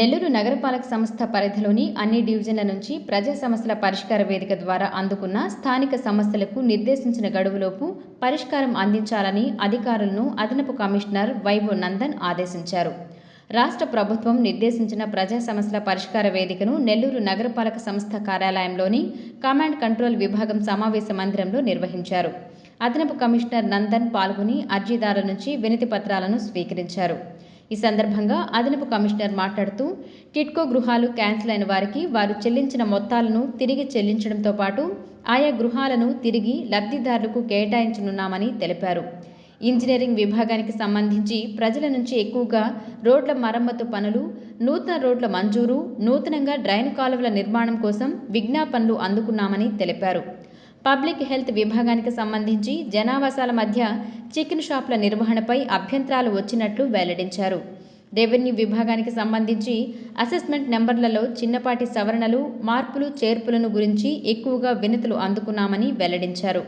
నెల్లూరు నగరపాలక సంస్థ పరిధిలోని అన్ని డివిజన్ల నుంచి ప్రజా సమస్యల పరిష్కార వేదిక ద్వారా అందుకున్న స్థానిక సమస్యలకు నిర్దేశించిన గడువులోపు పరిష్కారం అందించాలని అధికారులను అదనపు కమిషనర్ వైవో నందన్ ఆదేశించారు. రాష్ట్ర ప్రభుత్వం నిర్దేశించిన ప్రజా సమస్యల పరిష్కార వేదికను నెల్లూరు నగరపాలక సంస్థ కార్యాలయంలోని కమాండ్ కంట్రోల్ విభాగం సమావేశ మందిరంలో నిర్వహించారు. అదనపు కమిషనర్ నందన్ పాల్గొని అర్జీదారుల నుంచి వినతి పత్రాలను స్వీకరించారు. ఈ సందర్భంగా అదనపు కమిషనర్ మాట్లాడుతూ టిట్కో గృహాలు క్యాన్సిల్ అయిన వారికి వారు చెల్లించిన మొత్తాలను తిరిగి చెల్లించడంతో పాటు ఆయా గృహాలను తిరిగి లబ్ధిదారులకు కేటాయించనున్నామని తెలిపారు. ఇంజనీరింగ్ విభాగానికి సంబంధించి ప్రజల నుంచి ఎక్కువగా రోడ్ల మరమ్మతు పనులు నూతన రోడ్ల మంజూరు నూతనంగా డ్రైన్ కాలువల నిర్మాణం కోసం విజ్ఞాపనలు అందుకున్నామని తెలిపారు. పబ్లిక్ హెల్త్ విభాగానికి సంబంధించి జనావాసాల మధ్య చికెన్ షాపుల నిర్వహణపై అభ్యంతరాలు వచ్చినట్లు వెల్లడించారు. రెవెన్యూ విభాగానికి సంబంధించి అసెస్మెంట్ నెంబర్లలో చిన్నపాటి సవరణలు మార్పులు చేర్పులను గురించి ఎక్కువగా వినతులు అందుకున్నామని వెల్లడించారు.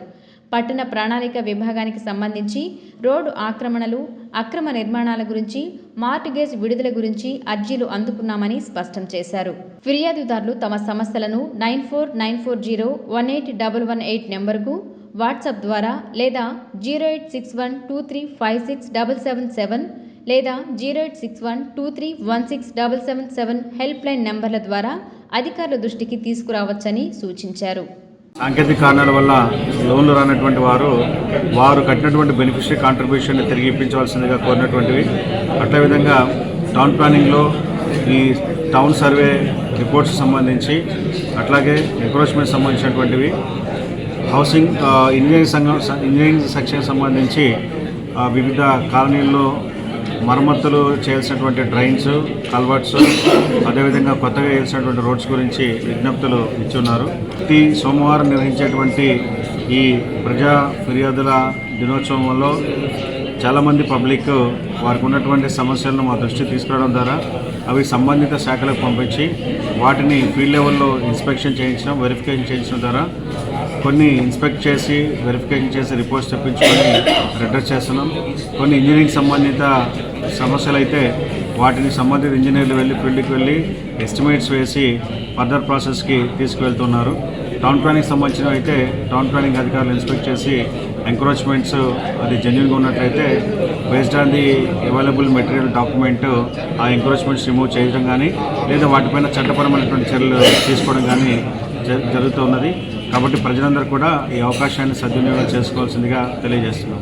పట్టణ ప్రణాళిక విభాగానికి సంబంధించి రోడ్డు ఆక్రమణలు అక్రమ నిర్మాణాల గురించి మార్టిగేజ్ విడుదల గురించి అర్జీలు అందుకున్నామని స్పష్టం చేశారు. ఫిర్యాదుదారులు తమ సమస్యలను nine four nine four zero one eight double one eight నెంబర్కు వాట్సాప్ ద్వారా లేదా zero eight six one two three five six double seven seven లేదా zero eight six one two three one six double seven seven help line నెంబర్ల ద్వారా అధికారుల దృష్టికి తీసుకురావచ్చని సూచించారు. సాంకేతిక కారణాల వల్ల లోన్లు రానటువంటి వారు వారు కట్టినటువంటి బెనిఫిషరీ కాంట్రిబ్యూషన్ తిరిగి ఇప్పించవలసిందిగా కోరినటువంటివి. అట్లే విధంగా టౌన్ ప్లానింగ్లో ఈ టౌన్ సర్వే రిపోర్ట్స్ సంబంధించి అట్లాగే ఎంక్రోచ్మెంట్ సంబంధించినటువంటివి. హౌసింగ్ ఇంజనీరింగ్ సంఘం ఇంజనీరింగ్ సెక్షన్ సంబంధించి వివిధ కాలనీల్లో మరమ్మతులు చేయాల్సినటువంటి డ్రైన్స్ కల్వర్ట్స్ అదేవిధంగా కొత్తగా వేయాల్సినటువంటి రోడ్స్ గురించి విజ్ఞప్తులు ఇచ్చున్నారు. ప్రతి సోమవారం నిర్వహించేటువంటి ఈ ప్రజా ఫిర్యాదుల దినోత్సవంలో చాలామంది పబ్లిక్ వారికి ఉన్నటువంటి సమస్యలను మా దృష్టికి తీసుకురావడం ద్వారా అవి సంబంధిత శాఖలకు పంపించి వాటిని ఫీల్డ్ లెవెల్లో ఇన్స్పెక్షన్ చేయించడం వెరిఫికేషన్ చేయించడం ద్వారా కొన్ని ఇన్స్పెక్ట్ చేసి వెరిఫికేషన్ చేసి రిపోర్ట్స్ తెప్పించుకొని రిటర్ చేస్తున్నాం. కొన్ని ఇంజనీరింగ్ సంబంధిత సమస్యలు అయితే వాటిని సంబంధిత ఇంజనీర్లు వెళ్ళి ఫీల్డ్కి వెళ్ళి ఎస్టిమేట్స్ వేసి ఫర్దర్ ప్రాసెస్కి తీసుకువెళ్తున్నారు. టౌన్ ప్లానింగ్ సంబంధించిన అయితే టౌన్ ప్లానింగ్ అధికారులు ఇన్స్పెక్ట్ చేసి ఎంక్రోచ్మెంట్స్ అది జెన్యున్గా ఉన్నట్లయితే based on the available material document ఆ ఎంక్రోచ్మెంట్స్ రిమూవ్ చేయడం కానీ లేదా వాటిపైన చట్టపరమైనటువంటి చర్యలు తీసుకోవడం కానీ జ- జరుగుతున్నది కాబట్టి ప్రజలందరూ కూడా ఈ అవకాశాన్ని సద్వినియోగం చేసుకోవాల్సిందిగా తెలియజేస్తున్నాం.